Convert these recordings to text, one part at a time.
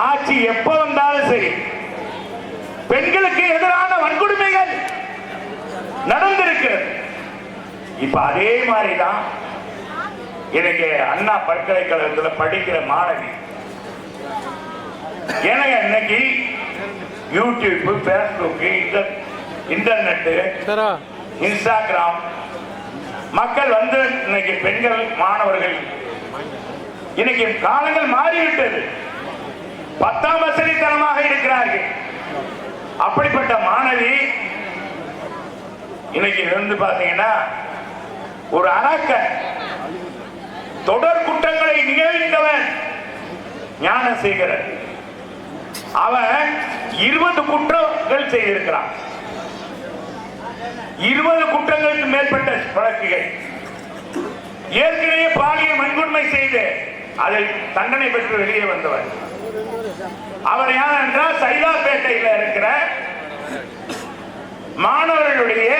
ஆட்சி எப்ப வந்தாலும் சரி. பெண்களுக்கு எதிரான வன்கொடுமைகள் நடந்திருக்கிறது. இப்ப அதே மாதிரிதான் எனக்கு அண்ணா பல்கலைக்கழகத்தில் படிக்கிற மாணவி. எனக்கு இன்னைக்கு யூடியூப் ஃபேஸ்புக் இன்டர்நெட்டு இன்ஸ்டாகிராம் மக்கள் வந்து இன்னைக்கு பெண்கள் மாணவர்கள் இன்னைக்கு காலங்கள் மாறிவிட்டது. பத்தாம் வசதித்தனமாக இருக்கிறார்கள். அப்படிப்பட்ட மாணவி இன்னைக்கு வந்து பாத்தீங்கன்னா ஒரு அரக்க தொடர் குற்றங்களை நிகழ்ந்தவன் ஞானசேகரன். அவன் இருபது குற்றங்கள் செய்திருக்கிறான். இருபது குற்றங்களுக்கு மேற்பட்ட வழக்குகள். ஏற்கனவே பாலியல் வன்கொடுமை செய்து அதில் தண்டனை பெற்று வெளியே வந்தவர் அவர் யார் என்றால் சைதாப்பேட்டையில் இருக்கிற மாணவர்களுடைய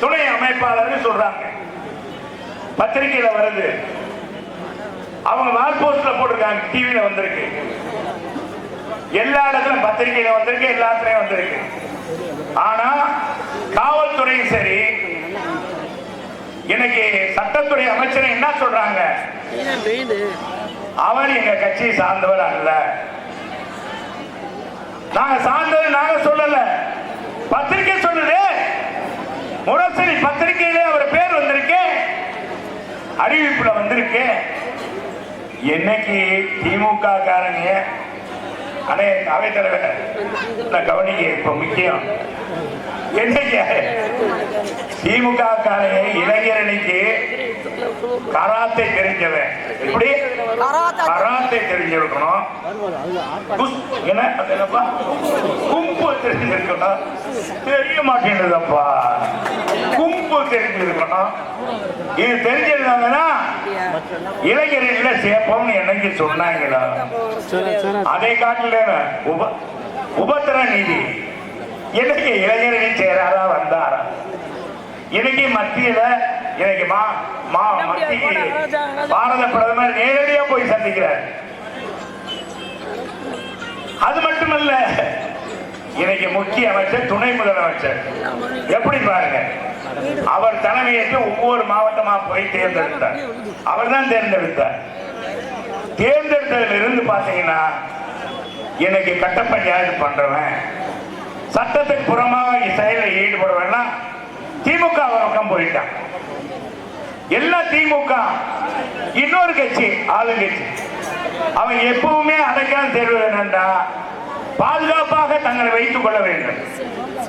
துணை அமைப்பாளர் சொல்றாங்க. பத்திரிகையில வருது. அவங்க வால் போஸ்ட்ல போட்டிருக்காங்க டிவியில வந்திருக்கு. எல்லா இடத்துலயும் பத்திரிகையில வந்திருக்கு எல்லாத்துலயும் வந்திருக்கு. ஆனா காவல்துறையும் சரி இன்னைக்கு சட்டத்துறை அமைச்சர் என்ன சொல்றாங்க? அவர் எங்க கட்சியை சார்ந்தவர் அல்ல. நாங்க சார்ந்தது நாங்க சொல்லல. பத்திரிகை சொல்லுது. முரசரி பத்திரிகையிலே அவர் பேர் வந்திருக்கு. அறிவிப்புல வந்திருக்கு. என்னைக்கு திமுக காரங்க அண்ணே அவை தலைவர் நான் கவனிக்க இப்ப முக்கியம். என்னைக்கு? திமுக காரங்க இளைஞரணிக்கு கராத்தை தெரிஞ்சவன். எப்படி? கராத்தை. தெரிஞ்சிருக்கணும். என்னப்பா? கும்பு தெரிஞ்சிருக்கணும். தெரிய மாட்டேங்குதுப்பா கும்பு தெரிஞ்சிருக்கணும். இது தெரிஞ்சிருந்தாங்கன்னா இளைஞர்களை சேர்ப்போம்னு என்னைக்கு சொன்னாங்களா. அதை காட்டில உப உபத்திர நீதி. இன்னைக்கு இளைஞரணி சேராரா வந்தாரா? இன்னைக்கு மத்தியில இன்னைக்கு மா மா மத்திய பாரத பிரதமர் நேரடியா போய் சந்திக்கிறார். அது மட்டுமல்ல இன்னைக்கு முக்கிய அமைச்சர் துணை முதலமைச்சர். எப்படி பாருங்க அவர் தலைமையேற்று ஒவ்வொரு மாவட்டமா போய் தேர்ந்தெடுத்தார். அவர் தான் தேர்ந்தெடுத்தார். தேர்ந்தெடுத்ததுல இருந்து பாத்தீங்கன்னா எனக்கு கட்ட பஞ்சாயத்து பண்றவன் சட்டத்துக்கு புறமாக செயலில் ஈடுபடுவேன்னா திமுக பக்கம் போயிட்டான். எல்லாம் திமுக இன்னொரு கட்சி ஆளுங்கட்சி. அவன் எப்பவுமே அடைக்கால் தேர்வு என்னண்டா பாதுகாப்பாக தங்களை வைத்துக் கொள்ள வேண்டும்.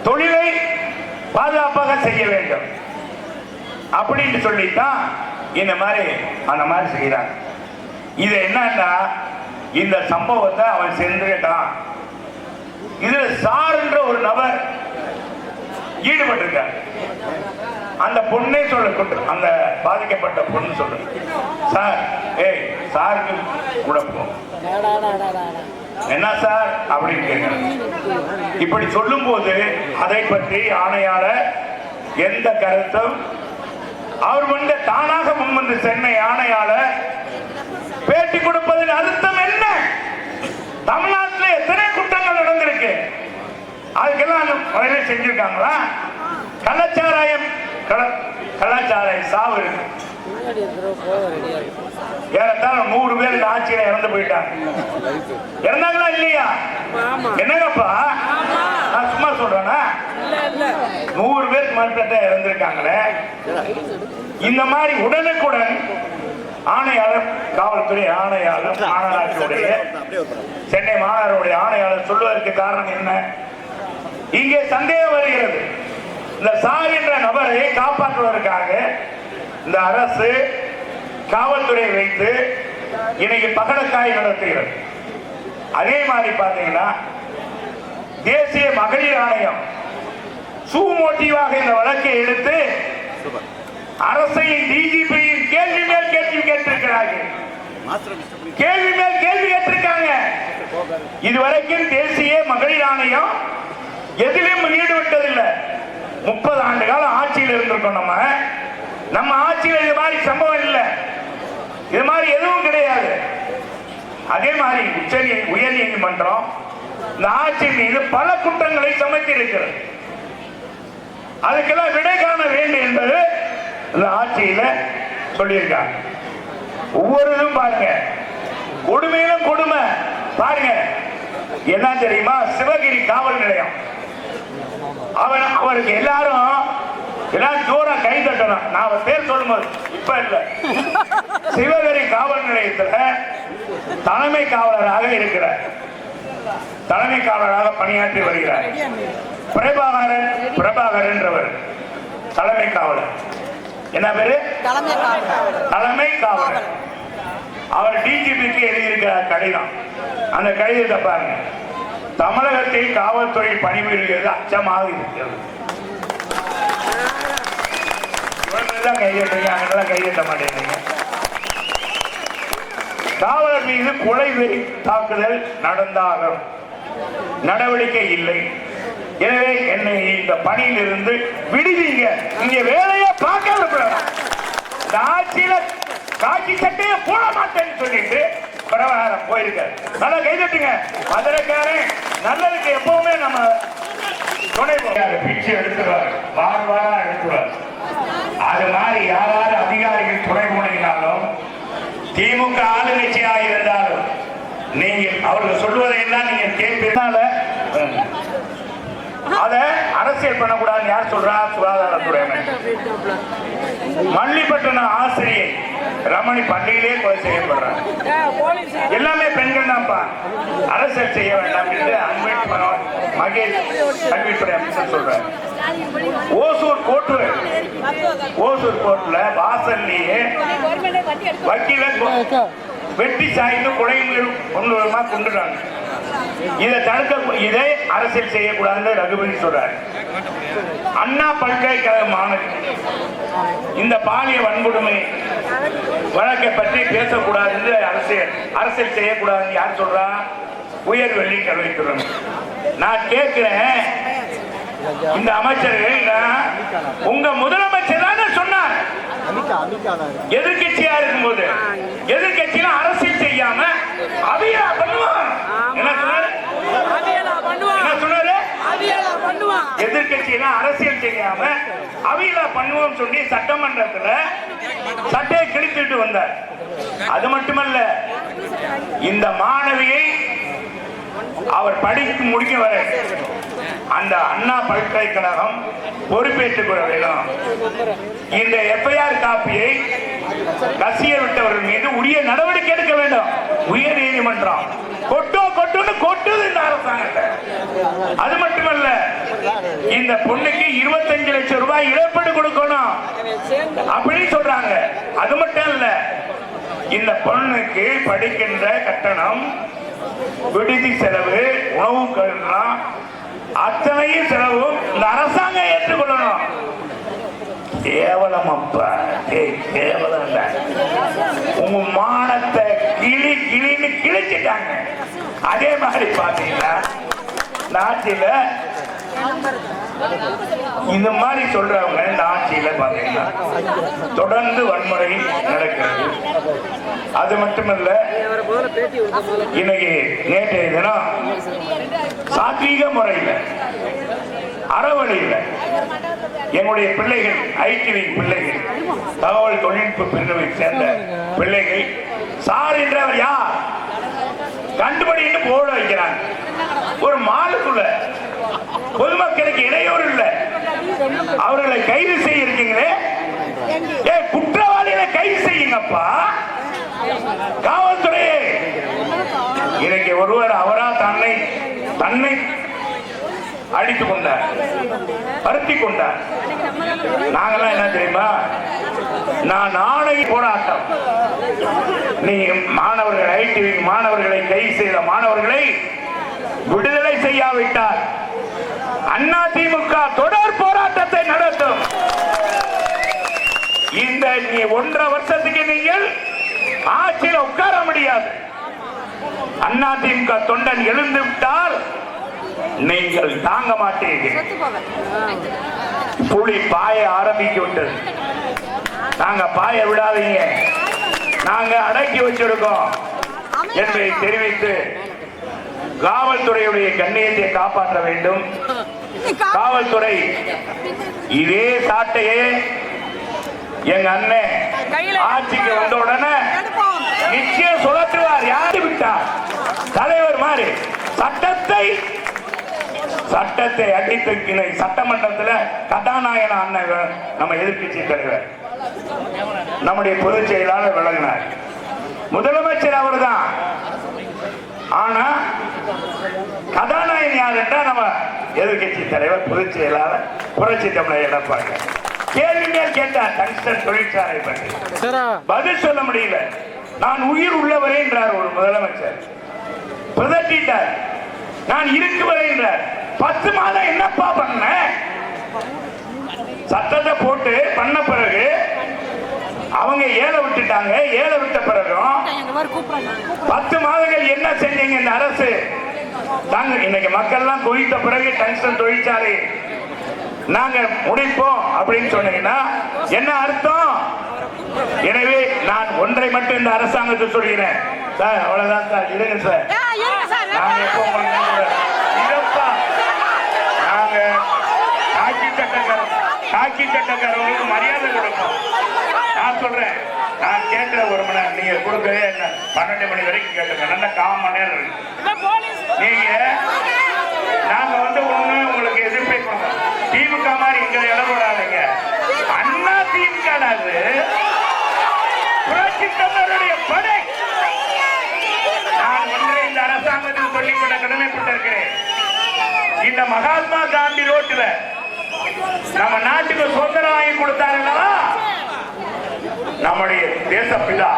தொழிலை பாதுகாப்பாக செய்ய வேண்டும். அப்படின்னு சொல்லித்தான் இந்த மாதிரி அந்த மாதிரி செய்கிறான் இது என்னன்னா இந்த சம்பவத்தை அவன் சென்றுட்டான் இதுல சார் என்ற ஒரு நபர் ஈடுபட்டிருக்கார். அந்த பொண்ணே சொல்ல கொண்டு- அந்த பாதிக்கப்பட்ட பொண்ணு சொல்லு. சார் ஏய் சாருக்கு குழப்பம் என்ன சார் அப்படின்னு கேட்கிறாங்க இப்படி சொல்லும்போது அதை பற்றி ஆணையாளர் எந்த கருத்தும் அவர் வந்து தானாக முன்வந்து சென்னை ஆணையாளர் பேட்டி கொடுப்பதில் அர்த்தம் என்ன? தமிழ்நாட்டில் எத்தனை குற்றங்கள் நடந்திருக்கு? அதுக்கெல்லாம் அந்த செஞ்சிருக்காங்களா? கலாச்சாராயம் கல- கலாச்சாரம் சாவு. இருக்கு ஏறத்தாழ நூறு பேர் இந்த ஆட்சியில இறந்து போயிட்டாங்க. இறந்தாங்களா இல்லையா? என்னங்கப்பா? நான் சும்மா சொல்றேனா? நூறு பேருக்கு மேற்பட்ட இறந்திருக்காங்களே. இந்த மாதிரி உடனுக்குடன் ஆணையாளர் காவல்துறை ஆணையாளர் மாநகராட்சியுடைய சென்னை மாநகருடைய ஆணையாளர் சொல்வதற்கு காரணம் என்ன? இங்கே சந்தேகம் வருகிறது. இந்த சார் என்ற நபரை காப்பாற்றுவதற்காக இந்த அரசு காவல்துறை வைத்து இன்னைக்கு பகடக்காய் நடத்துகிறது. அதே மாதிரி பார்த்தீங்கன்னா தேசிய மகளிர் ஆணையம் சூமோட்டிவாக இந்த வழக்கை எடுத்து அரசையும் டிஜிபியும் கேள்வி மேல் கேள்வி கேட்டிருக்கிறார்கள். கேள்வி மேல் கேள்வி கேட்டிருக்காங்க. இதுவரைக்கும் தேசிய மகளிர் ஆணையம் எதிலும் ஈடுபட்டதில்லை. முப்பது ஆண்டு காலம் ஆட்சியில் இருந்திருக்கோம் நம்ம. நம்ம ஆட்சியில் இது மாதிரி சம்பவம் இல்லை. இது மாதிரி எதுவும் கிடையாது. அதே மாதிரி உச்ச உயர் நீதிமன்றம் இந்த ஆட்சி மீது பல குற்றங்களை சமைத்திருக்கிறது அதுக்கெல்லாம் விடை காண வேண்டும் என்பது இந்த ஆட்சியில சொல்லியிருக்காங்க. ஒவ்வொரு இதுவும் பாருங்க. கொடுமையிலும் கொடுமை. பாருங்க. என்ன தெரியுமா? சிவகிரி காவல் நிலையம். அவன் அவருக்கு எல்லாரும் எல்லாம் ஜோரா கை தட்டணும். நான் பேர் சொல்லும்போது இப்ப இல்ல. சிவகிரி காவல் நிலையத்துல தலைமை காவலராக இருக்கிறார். தலைமை காவலராக பணியாற்றி வருகிறார். பிரபாகரன் பிரபாகரன் என்றவர். தலைமை காவலர். என்ன பேரு? தலைமை காவலர். அவர் டிஜிபிக்கு எழுதியிருக்கிறார் கடிதம். அந்த கடிதத்தை பாருங்க. தமிழகத்தில் காவல்துறை பணிபுரிகிறது அச்சமாக இருக்கிறது. இவங்கெல்லாம் கையெட்ட அங்கெல்லாம் கையெழுத்த மாட்டேங்கிறீங்க. காவலர் மீது கொலை வெறி தாக்குதல் நடந்தாலும் நடவடிக்கை இல்லை. எனவே என்னை இந்த பணியிலிருந்து விடுவீங்க. இங்க வேலையை பார்க்க விரும்புறேன் இந்த ஆட்சியில காக்கி சட்டையை போட மாட்டேன்னு சொல்லிட்டு பிரபாரம் போயிருக்க நல்லா கைதட்டுங்க மதுரைக்காரன் நல்லதுக்கு எப்பவுமே நம்ம துணை பிச்சை எடுத்துருவார்? வார வாரம் எடுத்துருவார். அது மாதிரி யாராவது அதிகாரிகள் துணை போனீங்கனாலும் திமுக ஆளுங்கட்சியாக இருந்தாலும் நீங்கள் அவர்கள் சொல்வதை எல்லாம் நீங்க கேட்பதனால அத அரசியல் பண்ணக்கூடாதுன்னு யார் சொல்றா? சுகாதாரத்துறை மல்லிப்பட்டினம் ஆசிரியை ரமணி பள்ளியிலே கொலை செய்யப்படுறாங்க. எல்லாமே பெண்கள் தான்ப்பா அரசியல் செய்ய வேண்டாம் என்று அன்பில் மனோஜ் மகேஷ் கல்வித்துறை அமைச்சர் சொல்றாரு. ஓசூர் கோர்ட்டு. ஓசூர் கோர்ட்ல வாசல்லையே வக்கீல வெட்டி சாய்ந்து கொலைகள் கொண்டு வருமா கொண்டுறாங்க. இதை தடுக்க இதை அரசியல் செய்யக்கூடாதுன்னு ரகுபதி சொல்றாரு. அண்ணா பல்கலைக்கழக மாணவி. இந்த பாலிய வன்கொடுமை வழக்கை பற்றி பேசக்கூடாது அரசியல் அரசியல் செய்யக்கூடாதுன்னு யார் சொல்றா? உயர் வெள்ளி கல்வித்துறை நான் கேட்கிறேன். இந்த அமைச்சர்கள் உங்க முதலமைச்சர் தானே சொன்னார். எதிர்கட்சியா இருக்கும்போது எதிர்கட்சியில அரசியல் செய்யாம அவையா பண்ணுவான் என்ன சொன்னாரு அவியலா பண்ணுவான் என்ன சொன்னாரு அவியலா எதிர்கட்சியெல்லாம் அரசியல் செய்யாம அவையில பண்ணுவோம் சொல்லி சட்டமன்றத்துல சட்டையை கிழித்துட்டு வந்தார். அது மட்டுமல்ல இந்த மாணவியை அவர் படித்து முடிக்க வர அந்த அண்ணா பல்கலைக்கழகம் பொறுப்பேற்றுக் கொள்ள வேண்டும். இந்த எஃப்ஐஆர் காப்பியை கசிய விட்டவர்கள் மீது உரிய நடவடிக்கை எடுக்க வேண்டும். உயர் நீதிமன்றம் கொட்டோ கொட்டுன்னு கொட்டுது இந்த அரசாங்கத்தை. அது மட்டுமல்ல இந்த பொண்ணுக்கு இருபத்தஞ்சு லட்சம் ரூபாய் இழப்பீடு கொடுக்கணும். அப்படின்னு சொல்றாங்க. அது மட்டும் இல்ல இந்த பொண்ணுக்கு படிக்கின்ற கட்டணம் விடுதி செலவு உணவு கட்டணம் அத்தனையும் செலவும் இந்த அரசாங்கம் ஏற்றுக்கொள்ளணும். கேவலம் அப்பா. கேவலம் இல்ல. உங்க மானத்தை கிளி கிளின்னு கிழிச்சிட்டாங்க. அதே மாதிரி பாத்தீங்கன்னா நாட்டில இந்த மாதிரி சொல்றவங்க இந்த ஆட்சியில பாத்தீங்கன்னா தொடர்ந்து வன்முறை நடக்கிறது. அது மட்டுமல்ல இன்னைக்கு நேற்றைய தினம் சாத்வீக முறையில் அறவழியில் என்னுடைய பிள்ளைகள் ஐடிவி பிள்ளைகள் தகவல் தொழில்நுட்ப பிரிவை சேர்ந்த பிள்ளைகள் சார் என்றவர் யார்? கண்டுபிடின்னு போட வைக்கிறாங்க. ஒரு மாலுக்குள்ள பொதுமக்களுக்கு இடையூறு இல்லை. அவர்களை கைது செய்ய இருக்கீங்களே ஏ குற்றவாளிகளை கைது செய்யுங்கப்பா. காவல்துறையே. இன்னைக்கு ஒருவர் அவரா தன்னை தன்னை அடித்துக் கொண்டார். பருத்தி கொண்டார். நாங்கெல்லாம் என்ன தெரியுமா? நான் நாளை போராட்டம். நீ மாணவர்கள் ஐடிவி மாணவர்களை கைது செய்த மாணவர்களை விடுதலை செய்யாவிட்டார் அண்ணா திமுக தொடர் போராட்டத்தை நடத்தும். இந்த நீ ஒன்றரை வருஷத்துக்கு நீங்கள் ஆட்சியில் உட்கார முடியாது. அண்ணா திமுக தொண்டன் எழுந்து விட்டால் நீங்கள் தாங்க மாட்டீர்கள். புலி பாய ஆரம்பித்து விட்டது. நாங்க பாய விடாதீங்க. நாங்க அடக்கி வச்சிருக்கோம் என்பதை தெரிவித்து காவல்துறையுடைய கண்ணியத்தை காப்பாற்ற வேண்டும். காவல்துறை இதே சாட்டையே எங்க அண்ணன் ஆட்சிக்கு வந்த உடனே நிச்சயம் சுழற்றுவார். யாரு விட்டார் தலைவர் மாதிரி சட்டத்தை சட்டத்தை அடித்து சட்டமன்றத்தில் கதாநாயகன் அண்ணன் நம்ம எதிர்க்கட்சி தலைவர். நம்முடைய பொதுச் செயலாளர் விளங்கினார் முதலமைச்சர் அவர்தான். ஆனா கதாநாயகன் யார் என்றால் நம்ம எதிர்க்கட்சி தலைவர் பொதுச் செயலாளர் புரட்சி தமிழர் எடப்பாடி. கேள்வி மேல் கேட்டார் டங்ஸ்டன் தொழிற்சாலை பற்றி. பதில் சொல்ல முடியல. நான் உயிர் உள்ளவரே என்றார் ஒரு முதலமைச்சர். பிதற்றிட்டார் நான் இருக்கு வரை என்றார். பத்து மாதம் என்னப்பா பண்ண? சட்டத்தை போட்டு பண்ண பிறகு அவங்க ஏழை விட்டுட்டாங்க. ஏழை விட்ட பிறகும் பத்து மாதங்கள் என்ன செஞ்சீங்க இந்த அரசு? தாங்க இன்னைக்கு மக்கள்லாம் குவித்த பிறகு டங்ஸ்டன் தொழிற்சாலை. நாங்க முடிப்போம் அப்படின்னு சொன்னீங்கன்னா என்ன அர்த்தம்? எனவே நான் ஒன்றை மட்டும் இந்த அரசாங்கத்தை சொல்கிறேன். சார் அவ்வளவுதான் சார். இருங்க சார். நாங்க எப்போ உங்களுக்கு சொல்றேன். இதப்பா நாங்க காக்கி சட்டக்கார கட்சி சட்டக்காரர்களுக்கு மரியாதை கொடுப்போம் நான் சொல்றேன் நான் கேட்கிற ஒரு மணி நேரம் நீங்க கொடுக்கவே என்ன பன்னெண்டு மணி வரைக்கும் கேட்டுங்க நல்ல கால் மணி நேரம் இருக்கு நீங்க நாங்க வந்து ஒண்ணு உங்களுக்கு எதிர்ப்பை பண்ணோம் திமுக மாதிரி எங்களை இடப்படாதீங்க அண்ணா திமுக அது புரட்சி தமிழருடைய படை நான் ஒன்றை இந்த அரசாங்கத்தில் சொல்லிக்கொள்ள கடமைப்பட்டிருக்கிறேன். இந்த மகாத்மா காந்தி ரோட்டில் நம்ம நாட்டுக்கு சுதந்திரம் வாங்கி கொடுத்தாருங்களா நம்முடைய தேசப்பிதா.